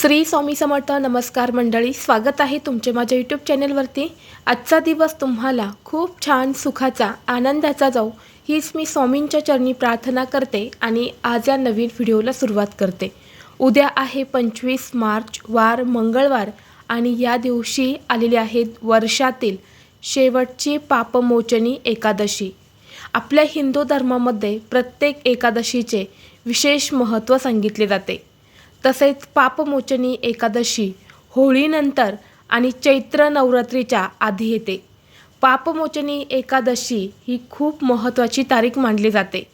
श्री स्वामी समर्थ नमस्कार मंडळी स्वागत आहे तुमचे माझ्या यूट्यूब चॅनलवरती आजचा दिवस तुम्हाला खूप छान सुखाचा आनंदाचा जाऊ हीच मी स्वामींच्या चरणी प्रार्थना करते आणि आज या नवीन व्हिडिओला सुरुवात करते. उद्या आहे पंचवीस मार्च वार मंगळवार आणि या दिवशी आलेली आहे वर्षातील शेवटची पापमोचनी एकादशी. आपल्या हिंदू धर्मामध्ये प्रत्येक एकादशीचे विशेष महत्त्व सांगितले जाते. तसेच पापमोचनी एकादशी होळीनंतर आणि चैत्र नवरात्रीच्या आधी येते. पापमोचनी एकादशी ही खूप महत्त्वाची तारीख मानली जाते.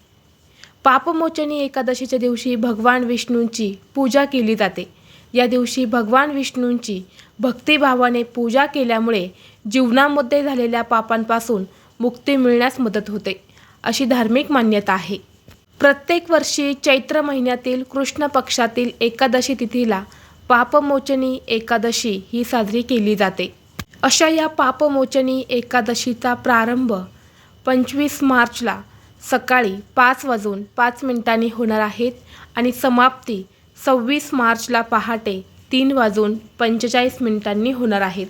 पापमोचनी एकादशीच्या दिवशी भगवान विष्णूंची पूजा केली जाते. या दिवशी भगवान विष्णूंची भक्तिभावाने पूजा केल्यामुळे जीवनामध्ये झालेल्या पापांपासून मुक्ती मिळण्यास मदत होते अशी धार्मिक मान्यता आहे. प्रत्येक वर्षी चैत्र महिन्यातील कृष्ण पक्षातील एकादशी तिथीला पापमोचनी एकादशी ही साजरी केली जाते. अशा या पापमोचनी एकादशीचा प्रारंभ पंचवीस मार्चला सकाळी पाच वाजून पाच मिनिटांनी होणार आहेत आणि समाप्ती सव्वीस मार्चला पहाटे तीन वाजून पंचेचाळीस मिनिटांनी होणार आहेत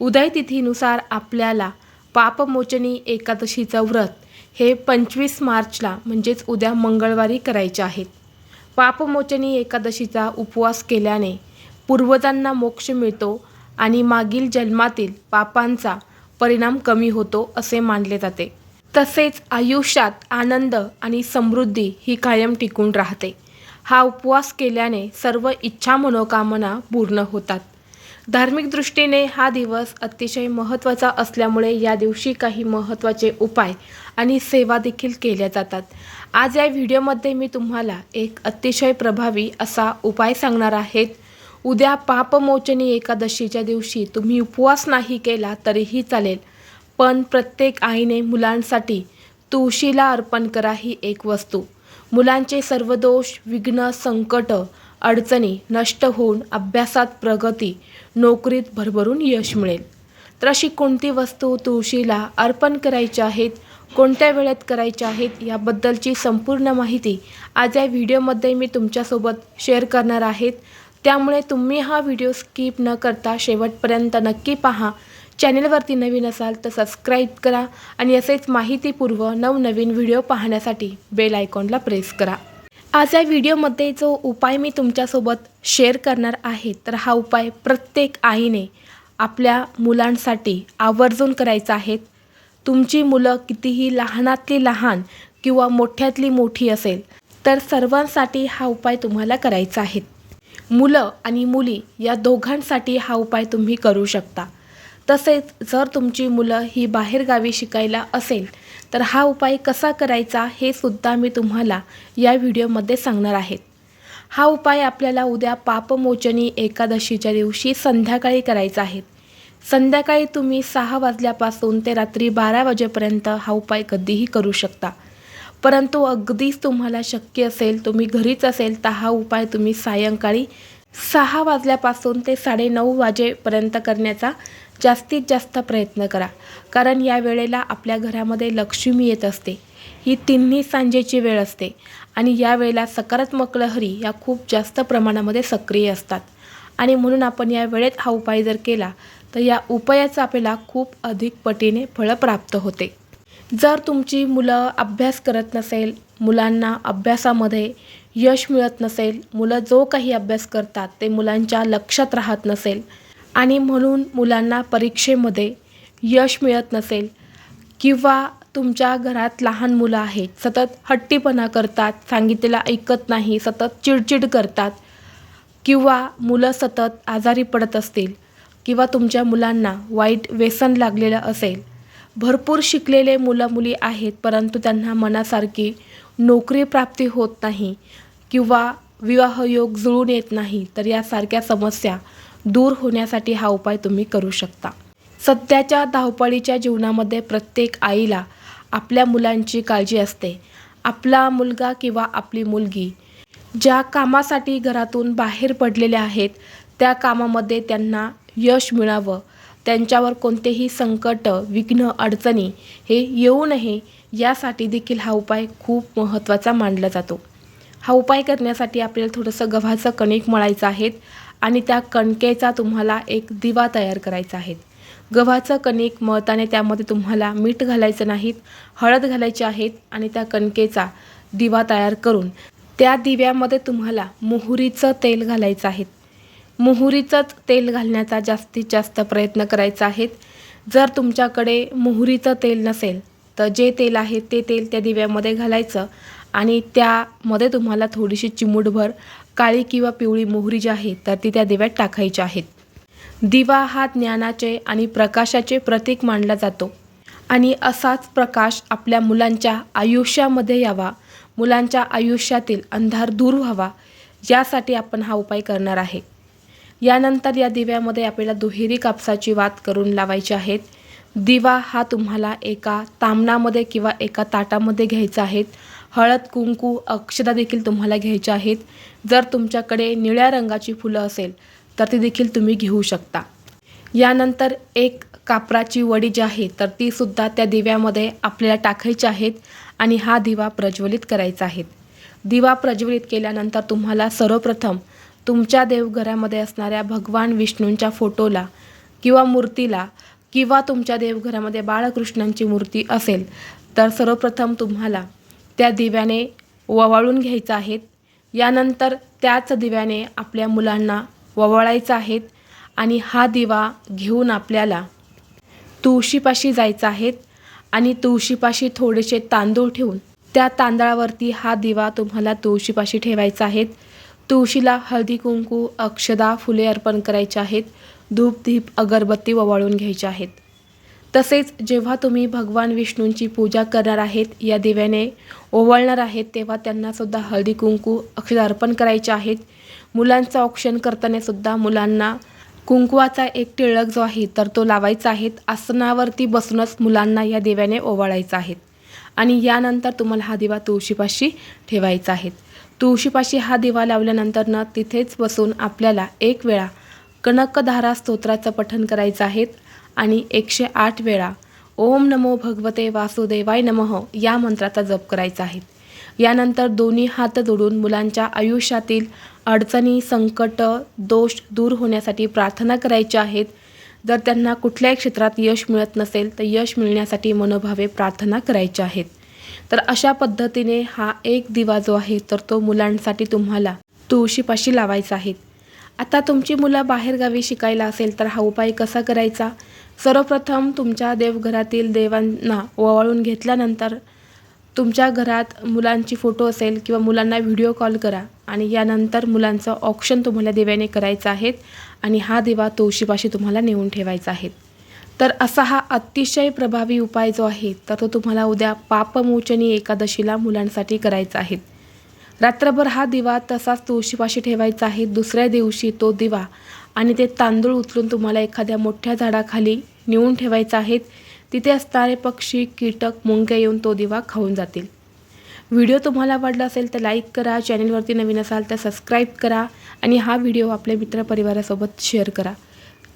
उदय तिथीनुसार आपल्याला पापमोचनी एकादशीचं व्रत हे पंचवीस मार्चला म्हणजेच उद्या मंगळवारी करायचे आहेत. पापमोचनी एकादशीचा उपवास केल्याने पूर्वजांना मोक्ष मिळतो आणि मागील जन्मातील पापांचा परिणाम कमी होतो असे मानले जाते. तसेच आयुष्यात आनंद आणि समृद्धी ही कायम टिकून राहते. हा उपवास केल्याने सर्व इच्छा मनोकामना पूर्ण होतात. धार्मिक दृष्टीने हा दिवस अतिशय महत्त्वाचा असल्यामुळे या दिवशी काही महत्त्वाचे उपाय आणि सेवा देखील केल्या जातात. आज या व्हिडिओमध्ये मी तुम्हाला एक अतिशय प्रभावी असा उपाय सांगणार आहेत. उद्या पापमोचनी एकादशीच्या दिवशी तुम्ही उपवास नाही केला तरीही चालेल पण प्रत्येक आईने मुलांसाठी तुळशीला अर्पण करा ही एक वस्तू. मुलांचे सर्व दोष विघ्न संकट अडचणी नष्ट होऊन अभ्यासात प्रगती नोकरीत भरभरून यश मिळेल. तर अशी कोणती वस्तू तुळशीला अर्पण करायची आहेत कोणत्या वेळेत करायच्या आहेत याबद्दलची संपूर्ण माहिती आज या व्हिडिओमध्ये मी तुमच्यासोबत शेअर करणार आहेत. त्यामुळे तुम्ही हा व्हिडिओ स्किप न करता शेवटपर्यंत नक्की पहा. चॅनेलवरती नवीन असाल तर सबस्क्राईब करा आणि असेच माहितीपूर्व नवनवीन व्हिडिओ पाहण्यासाठी बेल आयकॉनला प्रेस करा. आज या व्हिडिओमध्ये जो उपाय मी तुमच्यासोबत शेअर करणार आहे तर हा उपाय प्रत्येक आईने आपल्या मुलांसाठी आवर्जून करायचा आहे. तुमची मुलं कितीही लहानातली लहान किंवा मोठ्यातली मोठी असेल तर सर्वांसाठी हा उपाय तुम्हाला करायचा आहे. मुलं आणि मुली या दोघांसाठी हा उपाय तुम्ही करू शकता. तसेच जर तुमची मुलं ही बाहेरगावी शिकायला असेल तर हा उपाय कसा करायचा हे सुद्धा मी तुम्हाला या व्हिडिओमध्ये सांगणार आहेत हा उपाय आपल्याला उद्या पापमोचनी एकादशीच्या दिवशी संध्याकाळी करायचा आहे. संध्याकाळी तुम्ही सहा वाजल्यापासून ते रात्री बारा वाजेपर्यंत हा उपाय कधीही करू शकता. परंतु अगदीच तुम्हाला शक्य असेल तुम्ही घरीच असेल तर हा उपाय तुम्ही सायंकाळी सहा वाजल्यापासून ते साडेनऊ वाजेपर्यंत करण्याचा जास्तीत जास्त प्रयत्न करा. कारण या वेळेला आपल्या घरामध्ये लक्ष्मी येत असते. ही तिन्ही सांजेची वेळ असते. आणि या वेळेला सकारात्मक लहरी या खूप जास्त प्रमाणामध्ये सक्रिय असतात. आणि म्हणून आपण या वेळेत हा उपाय जर केला तर या उपायाचा आपल्याला खूप अधिक पटीने फळं प्राप्त होते. जर तुमची मुलं अभ्यास करत नसेल मुलांना अभ्यासामध्ये यश मिळत नसेल मुलं जो काही अभ्यास करतात ते मुलांच्या लक्षात राहत नसेल. आणि म्हणून मुलांना परीक्षेमध्ये यश मिळत नसेल किंवा तुमच्या घरात लहान मुलं आहेत सतत हट्टीपणा करतात सांगितलेलं ऐकत नाही सतत चिडचिड करतात किंवा मुलं सतत आजारी पडत असतील किंवा तुमच्या मुलांना वाईट व्यसन लागलेलं असेल भरपूर शिकलेले मुलं मुली आहेत परंतु त्यांना मनासारखी नोकरी प्राप्ती होत नाही किंवा विवाहयोग जुळून येत नाही तर यासारख्या समस्या दूर होण्यासाठी हा उपाय तुम्ही करू शकता. सध्याच्या धावपळीच्या जीवनामध्ये प्रत्येक आईला आपल्या मुलांची काळजी असते. आपला मुलगा किंवा आपली मुलगी ज्या कामासाठी घरातून बाहेर पडलेल्या आहेत त्या कामामध्ये त्यांना यश मिळावं त्यांच्यावर कोणतेही संकट विघ्न अडचणी हे येऊ नये यासाठी देखील हा उपाय खूप महत्त्वाचा मानला जातो. हा उपाय करण्यासाठी आपल्याला थोडंसं गव्हाचं कणिक मळायचं आहे आणि त्या कणकेचा तुम्हाला एक दिवा तयार करायचा आहे. गव्हाचं कणिक मळताने त्यामध्ये तुम्हाला मीठ घालायचं नाहीत हळद घालायची आहेत आणि त्या कणकेचा दिवा तयार करून त्या दिव्यामध्ये तुम्हाला मोहरीचं तेल घालायचं आहे. मोहरीचंच तेल घालण्याचा जास्तीत जास्त प्रयत्न करायचा आहेत. जर तुमच्याकडे मोहरीचं तेल नसेल तर जे तेल आहे ते तेल त्या दिव्यामध्ये घालायचं आणि त्यामध्ये तुम्हाला थोडीशी चिमूटभर काळी किंवा पिवळी मोहरी जी आहे तर ती त्या दिव्यात टाकायची आहेत. दिवा हा ज्ञानाचे आणि प्रकाशाचे प्रतीक मानला जातो आणि असाच प्रकाश आपल्या मुलांच्या आयुष्यामध्ये यावा मुलांच्या आयुष्यातील अंधार दूर व्हावा यासाठी आपण हा उपाय करणार आहे. यानंतर या दिव्यामध्ये आपल्याला दुहेरी कापसाची वात करून लावायची आहेत. दिवा हा तुम्हाला एका तामणामध्ये किंवा एका ताटामध्ये घ्यायचा आहे. हळद कुंकू अक्षदा देखील तुम्हाला घ्यायच्या आहेत. जर तुमच्याकडे निळ्या रंगाची फुलं असेल तर ती देखील तुम्ही घेऊ शकता. यानंतर एक कापराची वडी जी आहे तर ती सुद्धा त्या दिव्यामध्ये आपल्याला टाकायची आहेत आणि हा दिवा प्रज्वलित करायचा आहे. दिवा प्रज्वलित केल्यानंतर तुम्हाला सर्वप्रथम तुमच्या देवघरामध्ये असणाऱ्या भगवान विष्णूंच्या फोटोला किंवा मूर्तीला किंवा तुमच्या देवघरामध्ये बाळकृष्णांची मूर्ती असेल तर सर्वप्रथम तुम्हाला त्या दिव्याने ववाळून घ्यायचं आहेत यानंतर त्याच दिव्याने आपल्या मुलांना ववाळायचं आहेत आणि हा दिवा घेऊन आपल्याला तुळशीपाशी जायचं आहेत आणि तुळशीपाशी थोडेसे तांदूळ ठेवून त्या तांदळावरती हा दिवा तुम्हाला तुळशीपाशी ठेवायचा आहेत तुळशीला हळदी कुंकू अक्षदा फुले अर्पण करायचे आहेत. धूपधीप अगरबत्ती ओवाळून घ्यायचे आहेत. तसेच जेव्हा तुम्ही भगवान विष्णूंची पूजा करणार आहेत या दिव्याने ओवाळणार आहेत तेव्हा त्यांनासुद्धा हळदी कुंकू अक्षदा अर्पण करायचे आहेत. मुलांचं औक्षण करताना सुद्धा मुलांना कुंकुवाचा एक टिळक जो आहे तर तो लावायचा आहे. आसनावरती बसूनच मुलांना या दिव्याने ओवाळायचा आहे. आणि यानंतर तुम्हाला हा दिवा तुळशीपाशी ठेवायचा आहे. तुळशीपाशी हा दिवा लावल्यानंतर ना तिथेच बसून आपल्याला एक वेळा कनकधारा स्तोत्राचं पठण करायचं आहे आणि एकशे आठ वेळा ओम नमो भगवते वासुदेवाय नमः या मंत्राचा जप करायचा आहे. यानंतर दोन्ही हात जोडून मुलांच्या आयुष्यातील अडचणी संकट दोष दूर होण्यासाठी प्रार्थना करायच्या आहेत. जर त्यांना कुठल्याही क्षेत्रात यश मिळत नसेल तर यश मिळण्यासाठी मनोभावे प्रार्थना करायच्या आहेत. तर अशा पद्धतीने हा एक दिवा जो आहे तर तो मुलांसाठी तुम्हाला तुळशीपाशी लावायचा आहे. आता तुमची मुलं बाहेरगावी शिकायला असेल तर हा उपाय कसा करायचा? सर्वप्रथम तुमच्या देवघरातील देवांना ओवाळून घेतल्यानंतर तुमच्या घरात मुलांची फोटो असेल किंवा मुलांना व्हिडिओ कॉल करा आणि यानंतर मुलांचं ऑप्शन तुम्हाला दिव्याने करायचं आहे आणि हा दिवा तुळशीपाशी तुम्हाला नेऊन ठेवायचा आहे. तर असा हा अतिशय प्रभावी उपाय जो आहे तर तो तुम्हाला उद्या पापमोचनी एकादशीला मुलांसाठी करायचा आहे. रात्रभर हा दिवा तसाच तुळशीपाशी ठेवायचा आहे. दुसऱ्या दिवशी तो दिवा आणि ते तांदूळ उचलून तुम्हाला एखाद्या मोठ्या झाडाखाली नेऊन ठेवायचा आहेत तिथे असणारे पक्षी कीटक मुंग्या येऊन तो दिवा खाऊन जातील. व्हिडिओ तुम्हाला आवडला असेल तर लाईक करा चॅनलवरती नवीन असाल तर सबस्क्राईब करा आणि हा व्हिडिओ आपल्या मित्रपरिवारासोबत शेअर करा.